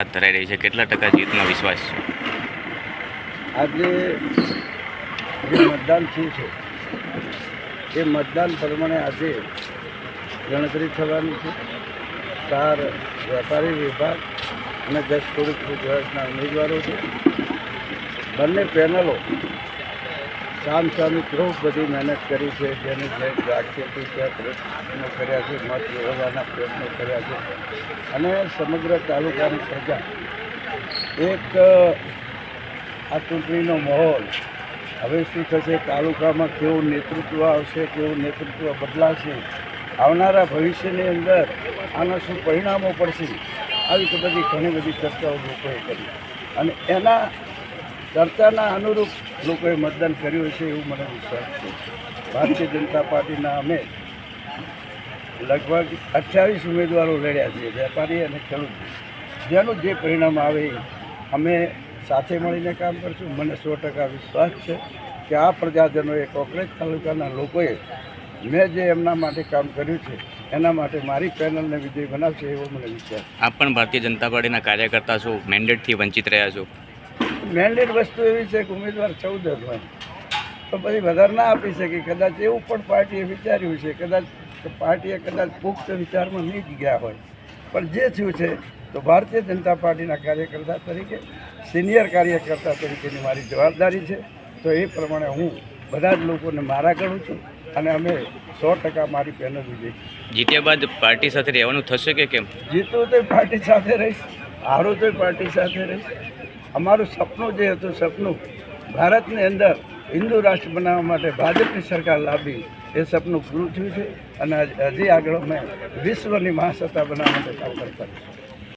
ધરાઈ રહી છે. કેટલા ટકા જીતનો વિશ્વાસ છે? આજે જે મતદાન થયું છે, એ મતદાન પ્રમાણે આજે ગણતરી થવાની છે. ચાર વેપારી વિભાગ અને દસ ખેડૂત ગુજરાતના ઉમેદવારો છે. બંને પેનલો સામ સામે ખૂબ બધી મહેનત કરી છે, જેની જે જાગૃતિ ત્યાં પ્રયત્નો કર્યા છે, મત મેળવવાના પ્રયત્નો કર્યા છે. અને સમગ્ર તાલુકાની પ્રજા એક આ ચૂંટણીનો માહોલ હવે શું થશે, તાલુકામાં કેવું નેતૃત્વ આવશે, કેવું નેતૃત્વ બદલાશે, આવનારા ભવિષ્યની અંદર આના શું પરિણામો પડશે, આવી તો બધી ઘણી બધી ચર્ચાઓ લોકોએ કરી. અને એના ચર્ચાના અનુરૂપ લોકોએ મતદાન કર્યું હશે એવું મને વિશ્વાસ છે. ભારતીય જનતા પાર્ટીના અમે લગભગ અઠ્યાવીસ ઉમેદવારો લડ્યા છે વેપારી અને ખેડૂત. જેનું જે પરિણામ આવે અમે સાથે મળીને કામ કરશું. મને સો ટકા વિશ્વાસ છે કે આ પ્રજાજનોએ કોકરેજ તાલુકાના લોકોએ મેં જે એમના માટે કામ કર્યું છે, એના માટે મારી પેનલને વિજય બનાવશે એવો મને વિશ્વાસ આપ પણ ભારતીય જનતા પાર્ટીના કાર્યકર્તા છો, મેન્ડેટથી વંચિત રહ્યા છો. મેન્ડેટ વસ્તુ એવી છે કે ઉમેદવાર ચૌદ જ હોય. તો પછી વધારે ના આપી શકે. કદાચ એવું પણ પાર્ટીએ વિચાર્યું છે. કદાચ પાર્ટીએ કદાચ પુખ્ત વિચારમાં નહીં જ ગયા હોય. પણ જે થયું છે તો ભારતીય જનતા પાર્ટીના કાર્યકર્તા તરીકે સિનિયર કાર્યકર્તા તરીકેની મારી જવાબદારી છે. તો એ પ્રમાણે હું બધા જ લોકોને મારા કરું છું અને અમે સો ટકા મારી પેનલ લીધી જીત્યા બાદ પાર્ટી સાથે રહેવાનું થશે કે કેમ? જીતું તો પાર્ટી સાથે રહીશ. હારું તો પાર્ટી સાથે રહીશ. અમારું સપનું જે હતું, સપનું ભારતની અંદર હિન્દુ રાષ્ટ્ર બનાવવા માટે ભાજપની સરકાર લાવી, એ સપનું પૂરું થયું છે. અને હજી આગળ અમે વિશ્વની મહાસત્તા બનાવવા માટે કામ કરતા